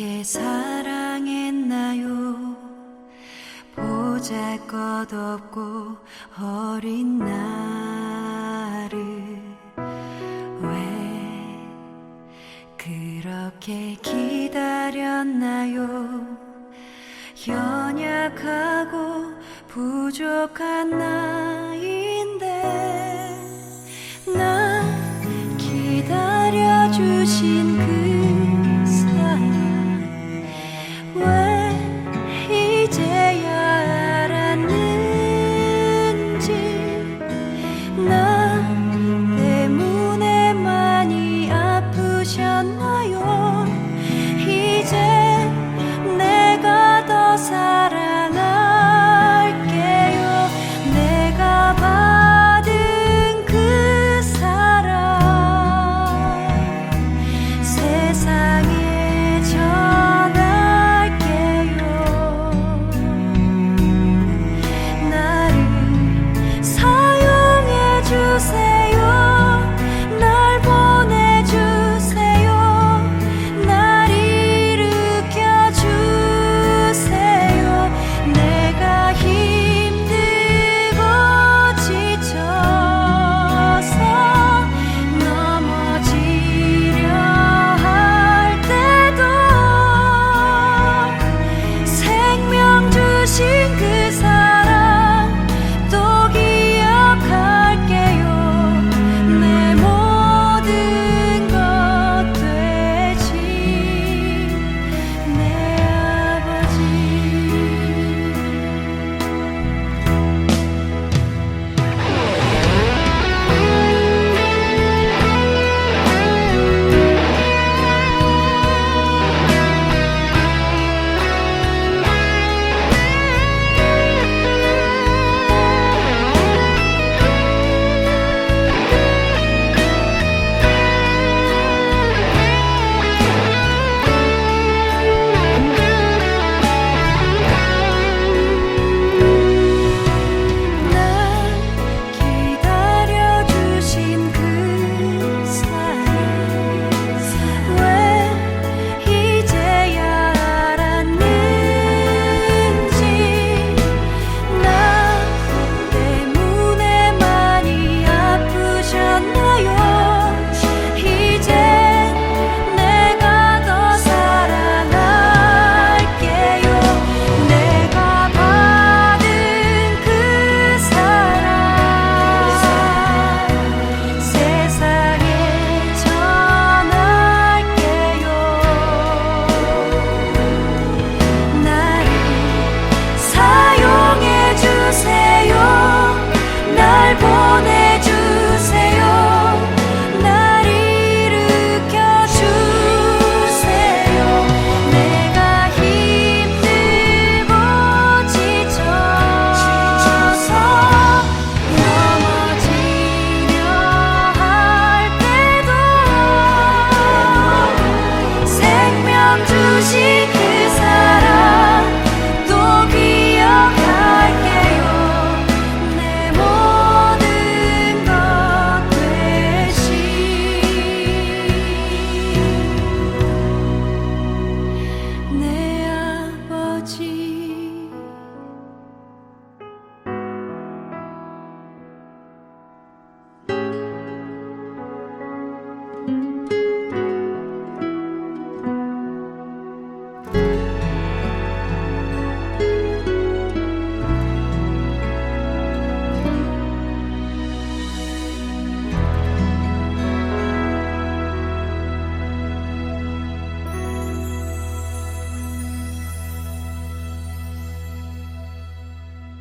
그렇게 사랑했나요? 보잘 것 없고 어린 나를 왜 그렇게 기다렸나요? 연약하고 부족한 나이 되셨나요? 이제 내가 더 사랑